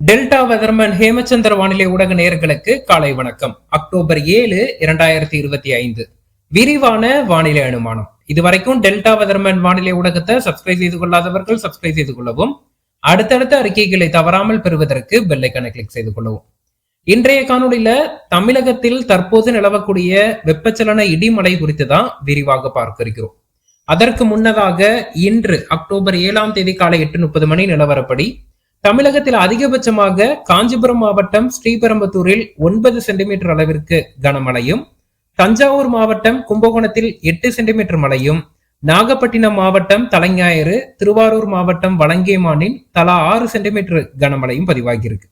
Delta weatherman Hemachandra வானிலை ஊடக நேர்களுக்கு காலை வணக்கம். அக்டோபர் ஏழு இரண்டாயிரத்தி இருபத்தி ஐந்து. விரிவான வானிலை அனுமானம். இதுவரைக்கும் டெல்டா வெதர்மன் வானிலை ஊடகத்தை சப்ஸ்கிரைப் செய்து கொள்ளாதவர்கள் சப்ஸ்கிரைப் செய்து கொள்ளவும் அடுத்தடுத்த அறிக்கைகளை தவறாமல் பெறுவதற்கு பெல்லைக்கான கிளிக் செய்து கொள்ளவும். இன்றைய காணொளியில தமிழகத்தில் தற்போது நிலவக்கூடிய வெப்பச்சலன இடிமலை குறித்து தான் விரிவாக பார்க்க இருக்கிறோம். அதற்கு முன்னதாக இன்று அக்டோபர் ஏழாம் தேதி காலை எட்டு முப்பது மணி நிலவரப்படி தமிழகத்தில் அதிகபட்சமாக காஞ்சிபுரம் மாவட்டம் ஸ்ரீபெரும்புத்தூரில் ஒன்பது சென்டிமீட்டர் அளவிற்கு கனமழையும் தஞ்சாவூர் மாவட்டம் கும்பகோணத்தில் எட்டு சென்டிமீட்டர் மழையும் நாகப்பட்டினம் மாவட்டம் தலைஞாயிறு திருவாரூர் மாவட்டம் வலங்கேமானில் தலா ஆறு சென்டிமீட்டர் கனமழையும் பதிவாகியிருக்கு.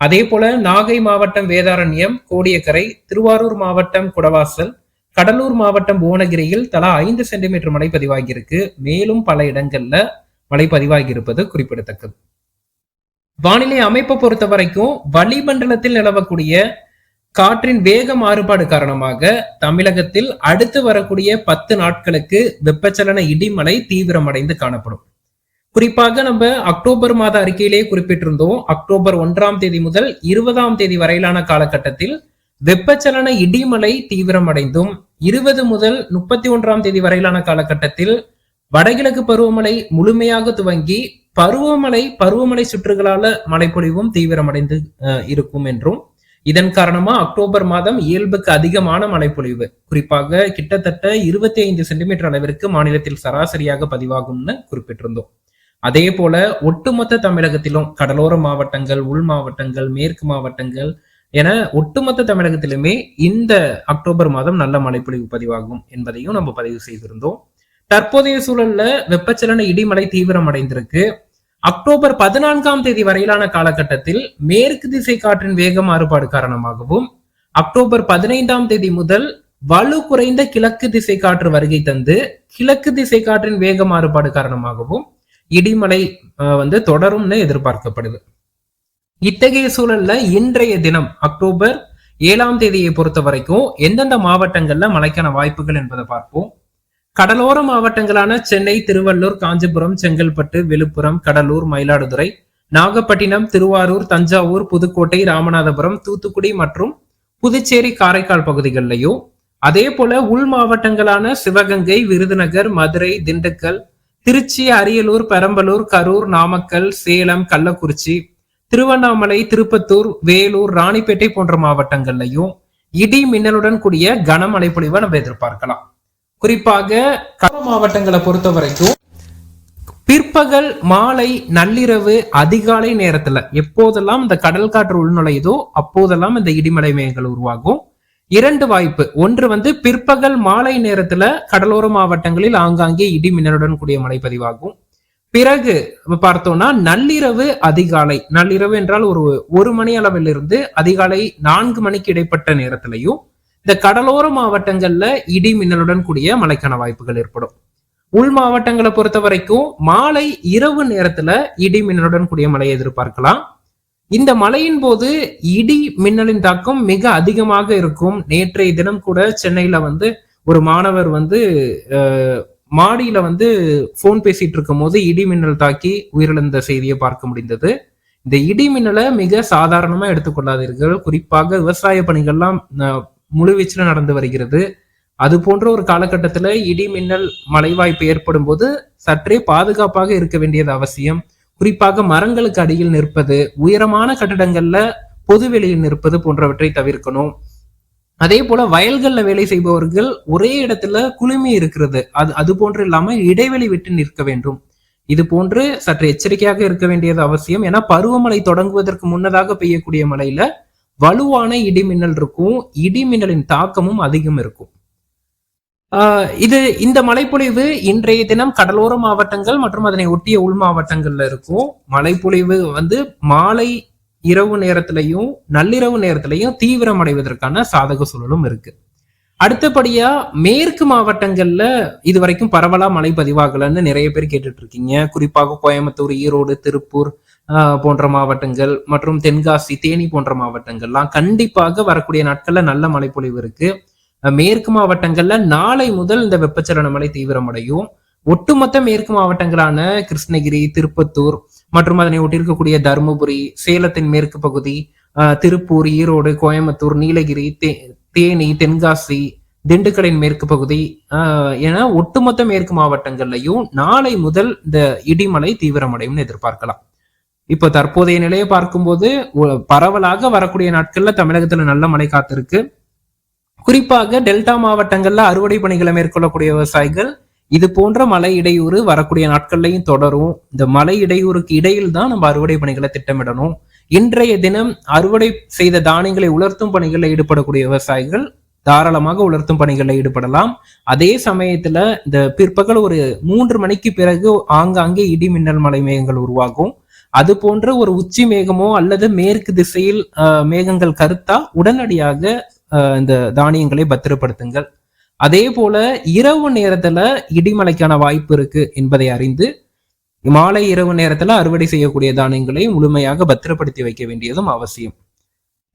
அதே போல நாகை மாவட்டம் வேதாரண்யம் கோடியக்கரை திருவாரூர் மாவட்டம் குடவாசல் கடலூர் மாவட்டம் புவனகிரியில் தலா ஐந்து சென்டிமீட்டர் மழை பதிவாகியிருக்கு. மேலும் பல இடங்கள்ல மழை பதிவாகியிருப்பது குறிப்பிடத்தக்கது. வானிலை அமைப்பை பொறுத்த வரைக்கும் வளிமண்டலத்தில் நிலவக்கூடிய காற்றின் வேக மாறுபாடு காரணமாக தமிழகத்தில் அடுத்து வரக்கூடிய பத்து நாட்களுக்கு வெப்பச்சலன இடிமலை தீவிரமடைந்து காணப்படும். குறிப்பாக நம்ம அக்டோபர் மாத அறிக்கையிலேயே குறிப்பிட்டிருந்தோம் அக்டோபர் ஒன்றாம் தேதி முதல் இருபதாம் தேதி வரையிலான காலகட்டத்தில் வெப்பச்சலன இடிமலை தீவிரமடைந்தும் இருபது முதல் முப்பத்தி ஒன்றாம் தேதி வரையிலான காலகட்டத்தில் வடகிழக்கு பருவமழை முழுமையாக துவங்கி பருவமழை பருவமழை சுற்றுகளால மழைப்பொழிவும் தீவிரமடைந்து இருக்கும் என்றும் இதன் காரணமா அக்டோபர் மாதம் இயல்புக்கு அதிகமான மழைப்பொழிவு குறிப்பாக கிட்டத்தட்ட இருபத்தி ஐந்து சென்டிமீட்டர் அளவிற்கு மாநிலத்தில் சராசரியாக பதிவாகும்னு குறிப்பிட்டிருந்தோம். அதே போல ஒட்டுமொத்த தமிழகத்திலும் கடலோர மாவட்டங்கள் உள் மாவட்டங்கள் மேற்கு மாவட்டங்கள் என ஒட்டுமொத்த தமிழகத்திலுமே இந்த அக்டோபர் மாதம் நல்ல மழைப்பொழிவு பதிவாகும் என்பதையும் நம்ம பதிவு செய்திருந்தோம். தற்போதைய சூழல்ல வெப்பச்சலன இடிமலை தீவிரம் அடைந்திருக்கு. அக்டோபர் பதினான்காம் தேதி வரையிலான காலகட்டத்தில் மேற்கு திசை காற்றின் வேக மாறுபாடு காரணமாகவும் அக்டோபர் பதினைந்தாம் தேதி முதல் வலு குறைந்த கிழக்கு திசை காற்று வருகை தந்து கிழக்கு திசை காற்றின் வேக மாறுபாடு காரணமாகவும் இடிமலை வந்து தொடரும்னு எதிர்பார்க்கப்படுது. இத்தகைய சூழல்ல இன்றைய தினம் அக்டோபர் ஏழாம் தேதியை பொறுத்த வரைக்கும் எந்தெந்த மாவட்டங்கள்ல மழைக்கான வாய்ப்புகள் என்பதை பார்ப்போம். கடலோர மாவட்டங்களான சென்னை திருவள்ளூர் காஞ்சிபுரம் செங்கல்பட்டு விழுப்புரம் கடலூர் மயிலாடுதுறை நாகப்பட்டினம் திருவாரூர் தஞ்சாவூர் புதுக்கோட்டை ராமநாதபுரம் தூத்துக்குடி மற்றும் புதுச்சேரி காரைக்கால் பகுதிகளிலையும் அதே போல உள் மாவட்டங்களான சிவகங்கை விருதுநகர் மதுரை திண்டுக்கல் திருச்சி அரியலூர் பெரம்பலூர் கரூர் நாமக்கல் சேலம் கள்ளக்குறிச்சி திருவண்ணாமலை திருப்பத்தூர் வேலூர் ராணிப்பேட்டை போன்ற மாவட்டங்கள்லையும் இடி மின்னலுடன் கூடிய கனமழை பொழிவை நம்ம எதிர்பார்க்கலாம். குறிப்பாக கடலூர் மாவட்டங்களை பொறுத்த வரைக்கும் பிற்பகல் மாலை நள்ளிரவு அதிகாலை நேரத்துல எப்போதெல்லாம் இந்த கடல் காற்று உள்நுழையுதோ அப்போதெல்லாம் இந்த இடிமலை மேகங்கள் உருவாகும். இரண்டு வாய்ப்பு. ஒன்று வந்து பிற்பகல் மாலை நேரத்துல கடலோர மாவட்டங்களில் ஆங்காங்கே இடி மின்னலுடன் கூடிய மழை பதிவாகும். பிறகு பார்த்தோம்னா நள்ளிரவு அதிகாலை. நள்ளிரவு என்றால் ஒரு ஒரு மணி அளவிலிருந்து அதிகாலை நான்கு மணிக்கு இடைப்பட்ட நேரத்திலையும் இந்த கடலோர மாவட்டங்கள்ல இடி மின்னலுடன் கூடிய மழைக்கான வாய்ப்புகள் ஏற்படும். உள் மாவட்டங்களை பொறுத்த வரைக்கும் மாலை இரவு நேரத்துல இடி மின்னலுடன் கூடிய மழையை எதிர்பார்க்கலாம். இந்த மழையின் போது இடி மின்னலின் தாக்கம் மிக அதிகமாக இருக்கும். நேற்றைய தினம் கூட சென்னையில வந்து ஒரு மாணவர் வந்து மாடியில வந்து போன் பேசிட்டு இருக்கும் போது இடி மின்னல் தாக்கி உயிரிழந்த செய்தியை பார்க்க முடிந்தது. இந்த இடி மின்னலை மிக சாதாரணமா எடுத்துக்கொள்ளாதீர்கள். குறிப்பாக விவசாய பணிகள்லாம் முழுவீச்சில் நடந்து வருகிறது. அது போன்ற ஒரு காலகட்டத்தில் இடி மின்னல் மலைவாய்ப்பு ஏற்படும் போது சற்றே பாதுகாப்பாக இருக்க வேண்டியது அவசியம். குறிப்பாக மரங்களுக்கு அடியில் நிற்பது உயரமான கட்டடங்கள்ல பொது வெளியில் நிற்பது போன்றவற்றை தவிர்க்கணும். அதே போல வயல்கள்ல வேலை செய்பவர்கள் ஒரே இடத்துல குளுமி இருக்கிறது. அது அது போன்று இல்லாம இடைவெளி விட்டு நிற்க வேண்டும். இது போன்று சற்று எச்சரிக்கையாக இருக்க வேண்டியது அவசியம். ஏன்னா பருவமழை தொடங்குவதற்கு முன்னதாக பெய்யக்கூடிய மழையில வலுவான இடிமின்னல் இருக்கும். இடிமின்னலின் தாக்கமும் அதிகம் இருக்கும். இது இந்த மழைப்பொழிவு இன்றைய தினம் கடலோர மாவட்டங்கள் மற்றும் அதனை ஒட்டிய உள் மாவட்டங்கள்ல இருக்கும். மழைப்பொழிவு வந்து மாலை இரவு நேரத்திலையும் நள்ளிரவு நேரத்திலையும் தீவிரம் அடைவதற்கான சாதக சூழலும் இருக்கு. அடுத்தபடியா மேற்கு மாவட்டங்கள்ல இது வரைக்கும் பரவலா மழை பதிவாகலன்னு நிறைய பேர் கேட்டுட்டு இருக்கீங்க குறிப்பாக கோயம்புத்தூர் ஈரோடு திருப்பூர் போன்ற மாவட்டங்கள் மற்றும் தென்காசி தேனி போன்ற மாவட்டங்கள்லாம் கண்டிப்பாக வரக்கூடிய நாட்கள்ல நல்ல மழைப்பொழிவு இருக்கு. மேற்கு மாவட்டங்கள்ல நாளை முதல் இந்த வெப்பச்சலன மழை தீவிரமடையும். ஒட்டுமொத்த மேற்கு மாவட்டங்களான கிருஷ்ணகிரி திருப்பத்தூர் மற்றும் அதனை ஒட்டியிருக்கக்கூடிய தருமபுரி சேலத்தின் மேற்கு பகுதி ஆஹ் திருப்பூர் ஈரோடு கோயம்புத்தூர் நீலகிரி தே- தேனி தென்காசி திண்டுக்கலின் மேற்கு பகுதி ஆஹ் என ஒட்டுமொத்த மேற்கு மாவட்டங்கள்லயும் நாளை முதல் இந்த இடிமலை தீவிரமடையும்னு எதிர்பார்க்கலாம். இப்போ தற்போதைய நிலையை பார்க்கும்போது பரவலாக வரக்கூடிய நாட்கள்ல தமிழகத்துல நல்ல மழை காத்திருக்கு. குறிப்பாக டெல்டா மாவட்டங்கள்ல அறுவடை பணிகளை மேற்கொள்ளக்கூடிய விவசாயிகள் இது போன்ற மழை இடையூறு வரக்கூடிய நாட்கள்லையும் தொடரும். இந்த மழை இடையூறுக்கு இடையில் தான் நம்ம அறுவடை பணிகளை திட்டமிடணும். இன்றைய தினம் அறுவடை செய்த தானியங்களை உலர்த்தும் பணிகளில் ஈடுபடக்கூடிய விவசாயிகள் தாராளமாக உலர்த்தும் பணிகளில் ஈடுபடலாம். அதே சமயத்துல இந்த பிற்பகல் ஒரு மூன்று மணிக்கு பிறகு ஆங்காங்கே இடி மின்னல் மலை மேகங்கள் உருவாகும். அது போன்ற ஒரு உச்சி மேகமோ அல்லது மேற்கு திசையில் ஆஹ், மேகங்கள் கருத்தா உடனடியாக ஆஹ், இந்த தானியங்களை பத்திரப்படுத்துங்கள். அதே போல இரவு நேரத்துல இடிமலைக்கான வாய்ப்பு இருக்கு என்பதை அறிந்து மாலை இரவு நேரத்துல அறுவடை செய்யக்கூடிய தானியங்களை முழுமையாக பத்திரப்படுத்தி வைக்க வேண்டியதும் அவசியம்.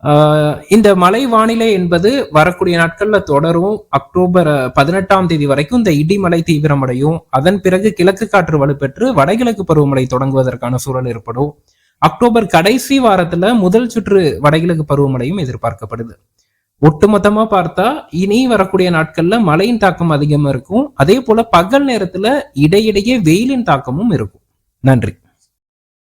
ஆஹ் இந்த மழை வானிலை என்பது வரக்கூடிய நாட்கள்ல தொடரும். அக்டோபர் பதினெட்டாம் தேதி வரைக்கும் இந்த இடிமலை தீவிரமடையும். அதன் பிறகு கிழக்கு காற்று வலுப்பெற்று வடகிழக்கு பருவமழை தொடங்குவதற்கான சூழல் ஏற்படும். அக்டோபர் கடைசி வாரத்துல முதல் சுற்று வடகிழக்கு பருவமழையும் எதிர்பார்க்கப்படுது. ஒட்டுமொத்தமா பார்த்தா இனி வரக்கூடிய நாட்கள்ல மழையின் தாக்கம் அதிகமா இருக்கும். அதே போல பகல் நேரத்துல இடையிடையே வெயிலின் தாக்கமும் இருக்கும். நன்றி.